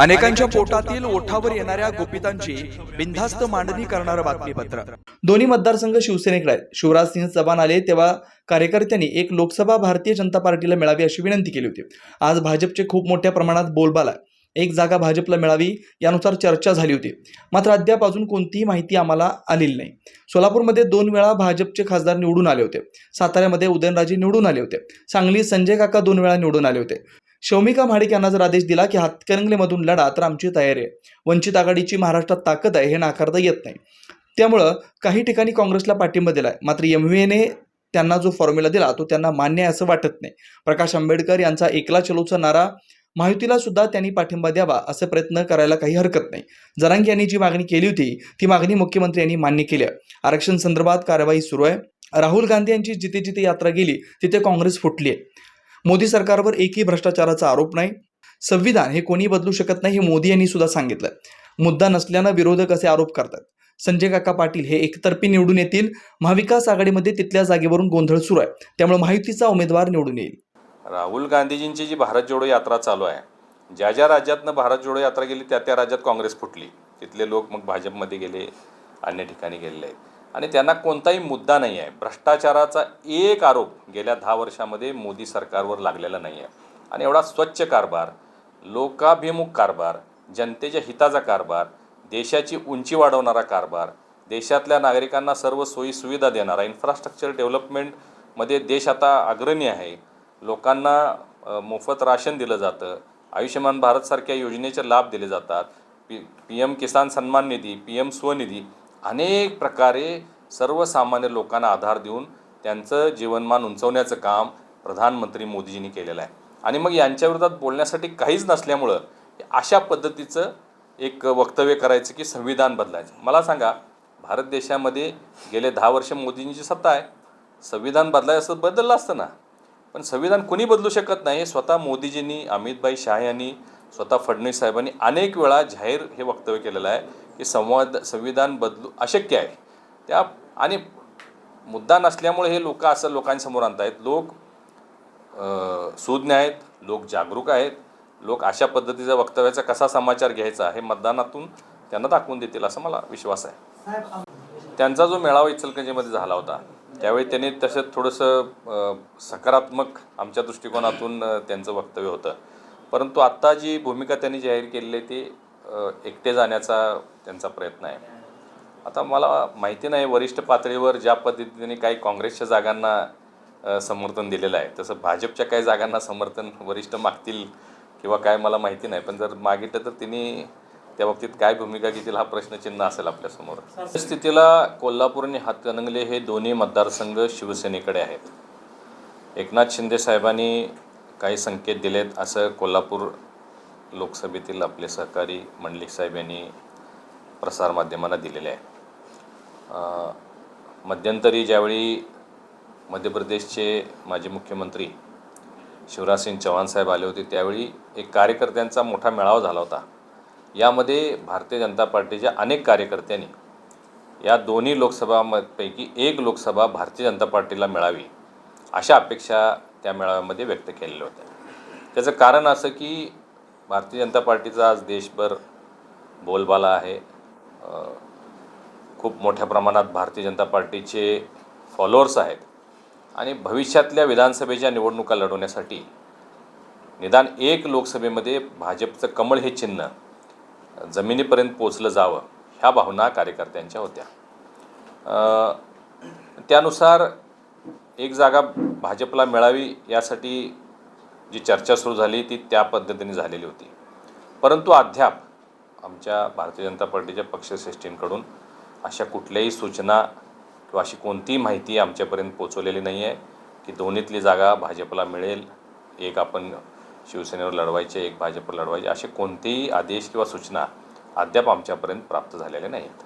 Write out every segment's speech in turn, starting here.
अनेकांच्या पोटातील ओठावर येणाऱ्या गोपितांची बिनधास्त मांडणी करणारं बातमीपत्र. दोन्ही मतदारसंघ शिवसेनेकडे आहेत. शिवराज सिंह चव्हाण आले तेव्हा कार्यकर्त्यांनी एक लोकसभा भारतीय जनता पार्टीला मिळावी अशी विनंती केली होती. आज भाजपचे खूप मोठ्या प्रमाणात बोलबाला एक जागा भाजपला मिळावी यानुसार चर्चा झाली होती. मात्र अद्याप अजून कोणतीही माहिती आम्हाला आलेली नाही. सोलापूरमध्ये दोन वेळा भाजपचे खासदार निवडून आले होते. साताऱ्यामध्ये उदयनराजे निवडून आले होते. सांगली संजय काका दोन वेळा निवडून आले होते. शौमिका महाडिक यांना जर आदेश दिला की हातकणंगलेमधून लढा तर आमची तयारी आहे. वंचित आघाडीची महाराष्ट्रात ताकद आहे हे नाकारता येत नाही. त्यामुळं काही ठिकाणी काँग्रेसला पाठिंबा दिलाय. मात्र एम व्ही एने त्यांना जो फॉर्म्युला दिला तो त्यांना मान्य आहे असं वाटत नाही. प्रकाश आंबेडकर यांचा एकला चलोचा नारा महायुतीला सुद्धा त्यांनी पाठिंबा द्यावा असे प्रयत्न करायला काही हरकत नाही. जरांगी यांनी जी मागणी केली होती ती मागणी मुख्यमंत्री यांनी मान्य केली आहे. आरक्षण संदर्भात कारवाई सुरू आहे. राहुल गांधी यांची जिथे जिथे यात्रा गेली तिथे काँग्रेस फुटली आहे. मोदी सरकारवर एकही भ्रष्टाचाराचा आरोप नाही. संविधान हे कोणी बदलू शकत नाही हे मोदी यांनी सुद्धा सांगितलं. मुद्दा नसल्यानं विरोधक असे आरोप करतात. संजय काका पाटील हे एकतर्फी निवडून येतील. महाविकास आघाडीमध्ये तिथल्या जागेवरून गोंधळ सुरू आहे. त्यामुळे माहितीचा उमेदवार निवडून येईल. राहुल गांधीजींची जी भारत जोडो यात्रा चालू आहे ज्या ज्या राज्यातनं भारत जोडो यात्रा गेली त्या त्या राज्यात काँग्रेस फुटली. तिथले लोक मग भाजपमध्ये गेले अन्य ठिकाणी गेलेले आहेत. आणि त्यांना कोणताही मुद्दा नाही आहे भ्रष्टाचाराचा एक आरोप गेल्या दहा वर्षामध्ये मोदी सरकारवर लागलेला नाही आहे आणि एवढा स्वच्छ कारभार लोकाभिमुख कारभार जनतेच्या हिताचा कारभार देशाची उंची वाढवणारा कारभार देशातल्या नागरिकांना सर्व सोयी सुविधा देणारा इन्फ्रास्ट्रक्चर डेव्हलपमेंटमध्ये देश आता अग्रणी आहे. लोकांना मोफत राशन दिलं जातं. आयुष्यमान भारतसारख्या योजनेचे लाभ दिले जातात. पी पी एम किसान सन्मान निधी पी एम स्वनिधी अनेक प्रकारे सर्वसामान्य लोकांना आधार देऊन त्यांचं जीवनमान उंचवण्याचं काम प्रधानमंत्री मोदीजींनी केलेलं आहे. आणि मग यांच्याविरोधात बोलण्यासाठी काहीच नसल्यामुळं अशा पद्धतीचं एक वक्तव्य करायचं की संविधान बदलायचं. मला सांगा भारत देशामध्ये गेले दहा वर्ष मोदींची सत्ता आहे. संविधान बदलायचं असं बदललं असतं ना. पण संविधान कोणी बदलू शकत नाही स्वतः मोदीजींनी अमितभाई शाह यांनी स्वतः फडणवीस साहेबांनी अनेक वेळा जाहीर हे वक्तव्य केलेलं आहे. की संवाद संविधान बदलू अशक्य आहे. त्या आणि मुद्दा नसल्यामुळे हे लोक असं लोकांसमोर आणत आहेत लोक सुज्ञ आहेत लोक जागरूक आहेत लोक अशा पद्धतीचा वक्तव्याचा कसा समाचार घ्यायचा हे मतदानातून त्यांना दाखवून देतील असं मला विश्वास आहे. त्यांचा जो मेळावा इचलकरंजीमध्ये झाला होता त्यावेळी त्यांनी तसं थोडंसं सकारात्मक आमच्या दृष्टिकोनातून त्यांचं वक्तव्य होतं. परंतु आत्ता जी भूमिका त्यांनी जाहीर केलेली आहे ती एकटे जाण्याचा त्यांचा प्रयत्न आहे. आता मला माहिती नाही वरिष्ठ पातळीवर ज्या पद्धतीने काही काँग्रेसच्या जागांना समर्थन दिलेलं आहे तसं भाजपच्या काही जागांना समर्थन वरिष्ठ मागतील किंवा काय मला माहिती नाही पण जर मागितलं तर तिने त्या बाबतीत काय भूमिका घेतील हा प्रश्नचिन्ह असेल आपल्यासमोर स्थितीला कोल्हापूर आणि हातकणंगले हे दोन्ही मतदारसंघ शिवसेनेकडे आहेत. एकनाथ शिंदे साहेबांनी काही संकेत दिलेत असं कोल्हापूर लोकसभेतील आपले सहकारी मंडलिक साहेब यांनी प्रसारमाध्यमांना दिलेले आहे. मध्यंतरी ज्यावेळी मध्य प्रदेशचे माजी मुख्यमंत्री शिवराजसिंग चव्हाण साहेब आले होते त्यावेळी एक कार्यकर्त्यांचा मोठा मेळावा झाला होता. यामध्ये भारतीय जनता पार्टीच्या अनेक कार्यकर्त्यांनी या दोन्ही लोकसभापैकी एक लोकसभा भारतीय जनता पार्टीला मिळावी अशा अपेक्षा त्या मेळाव्यामध्ये व्यक्त केलेल्या होत्या. त्याचं कारण असं की भारतीय जनता पार्टीचा आज देशभर बोलबाला आहे. खूप मोठ्या प्रमाणात भारतीय जनता पार्टीचे फॉलोअर्स आहेत. आणि भविष्यातल्या विधानसभेच्या निवडणुका लढवण्यासाठी निदान एक लोकसभेमध्ये भाजपचं कमळ हे चिन्ह जमिनीपर्यंत पोचलं जावं ह्या भावना कार्यकर्त्यांच्या होत्या. त्यानुसार एक जागा भाजपला मिळावी यासाठी जी चर्चा सुरू झाली ती त्या पद्धतीने झालेली होती. परंतु अद्याप आमच्या भारतीय जनता पार्टीच्या पक्षश्रेष्ठींकडून अशा कुठल्याही सूचना किंवा अशी कोणतीही माहिती आमच्यापर्यंत पोचवलेली नाही आहे की दोन्हीतली जागा भाजपला मिळेल एक आपण शिवसेनेवर लढवायचे एक भाजपवर लढवायचे असे कोणतेही आदेश किंवा सूचना अद्याप आमच्यापर्यंत प्राप्त झालेल्या नाहीत.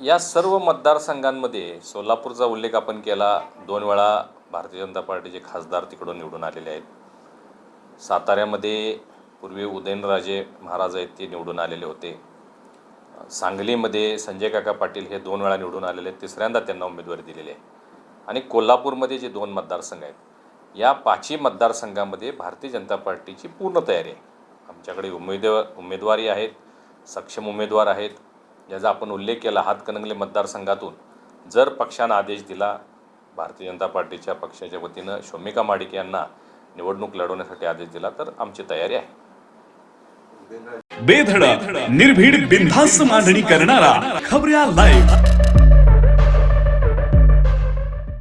या सर्व मतदारसंघांमध्ये सोलापूरचा उल्लेख आपण केला दोन वेळा भारतीय जनता पार्टीचे खासदार तिकडून निवडून आलेले आहेत. साताऱ्यामध्ये पूर्वी उदयनराजे महाराज आहेत ते निवडून आलेले होते. सांगलीमध्ये संजय काका पाटील हे दोन वेळा निवडून आलेले आहेत तिसऱ्यांदा त्यांना उमेदवारी दिलेली आहे. आणि कोल्हापूरमध्ये जे दोन मतदारसंघ आहेत या पाचही मतदारसंघामध्ये भारतीय जनता पार्टीची पूर्ण तयारी आहे. आमच्याकडे उमेद उमेदवारी आहेत सक्षम उमेदवार आहेत. ज्याचा आपण उल्लेख केला हातकणंगले मतदारसंघातून जर पक्षानं आदेश दिला भारतीय जनता पार्टीच्या पक्षाच्या वतीनं शोमिका माडिक यांना निवडणूक लढवण्यासाठी आदेश दिला तर आमची तयारी आहे. बेधडक निर्भीड बिनधास्त मांडणी करणारा खबऱ्या लाईव्ह